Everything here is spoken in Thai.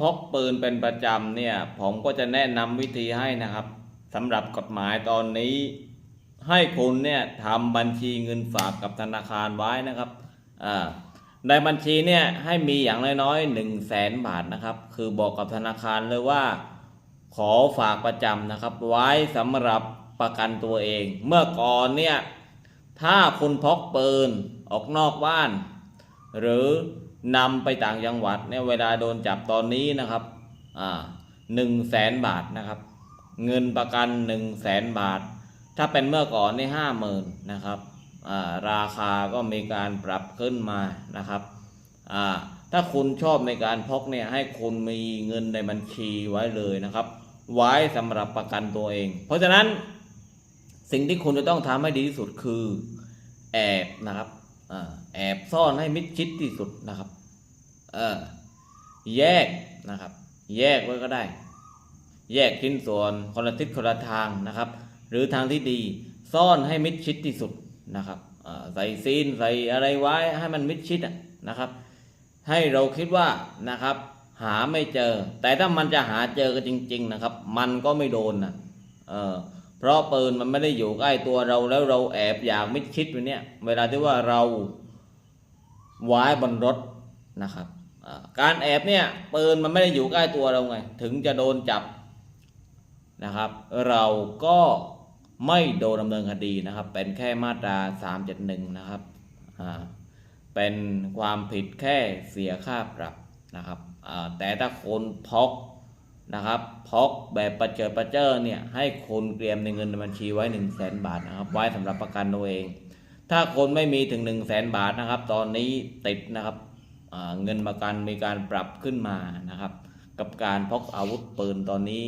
พกปืนเป็นประจำเนี่ย ผมก็จะแนะนำวิธีให้นะครับสำหรับกฎหมายตอนนี้ ให้คุณเนี่ยทำบัญชีเงินฝากกับธนาคารไว้นะครับอ่าในบัญชีเนี่ยให้มีอย่างน้อยๆหนึ่งแสนบาทนะครับ คือบอกกับธนาคารเลยว่า ขอฝากประจำนะครับ ไว้สำหรับประกันตัวเอง เมื่อก่อนเนี่ยถ้าคุณพกปืนออกนอกบ้าน หรือนำไปต่างจังหวัดเนี่ยเวลาโดนจับตอนนี้นะครับอ่าหนึ่งแสนบาทนะครับ เงินประกันหนึ่งแสนบาท ถ้าเป็นเมื่อก่อนนี่ห้าหมื่นนะครับราคาก็มีการปรับขึ้นมานะครับถ้าคุณชอบในการพกเนี่ยให้คุณมีเงินในบัญชีไว้เลยนะครับ ไว้สำหรับประกันตัวเอง เพราะฉะนั้นสิ่งที่คุณจะต้องทำให้ดีที่สุดคือแอบนะครับ แอบซ่อนให้มิดชิดที่สุดนะครับแยกนะครับ แยกไว้ก็ได้ แยกชิ้นส่วนคนละทิศคนละทางนะครับ หรือทางที่ดีซ่อนให้มิดชิดที่สุดนะครับใส่ซีนใส่อะไรไว้ให้มันมิดชิดนะครับ ให้เราคิดว่านะครับ หาไม่เจอ แต่ถ้ามันจะหาเจอกันจริง ๆนะครับ มันก็ไม่โดนนะเออ เพราะปืนมันไม่ได้อยู่ใกล้ตัวเราแล้วเราแอบอยากมิดชิดว้เนี่ยเวลาที่ว่าเราไว้บนรถนะครับการแอบเนี่ยปืนมันไม่ได้อยู่ใกล้ตัวเราไง ถึงจะโดนจับนะครับ เราก็ไม่โดนดำเนินคดีนะครับ เป็นแค่มาตรา 371 นะครับเป็นความผิดแค่เสียค่าปรับนะครับแต่ถ้าคนพก นะครับพกแบบประเจิดประเจิอเนี่ยให้คนเตรียมในเงินในบัญชีไว้ 1 0 0 0 0แบาทนะครับ ไว้สำหรับประกันตัวเอง ถ้าคนไม่มีถึง 1 0 0 0 0แบาทนะครับ ตอนนี้ติดนะครับเงินประกันมีการปรับขึ้นมานะครับ กับการพกอาวุธปืนตอนนี้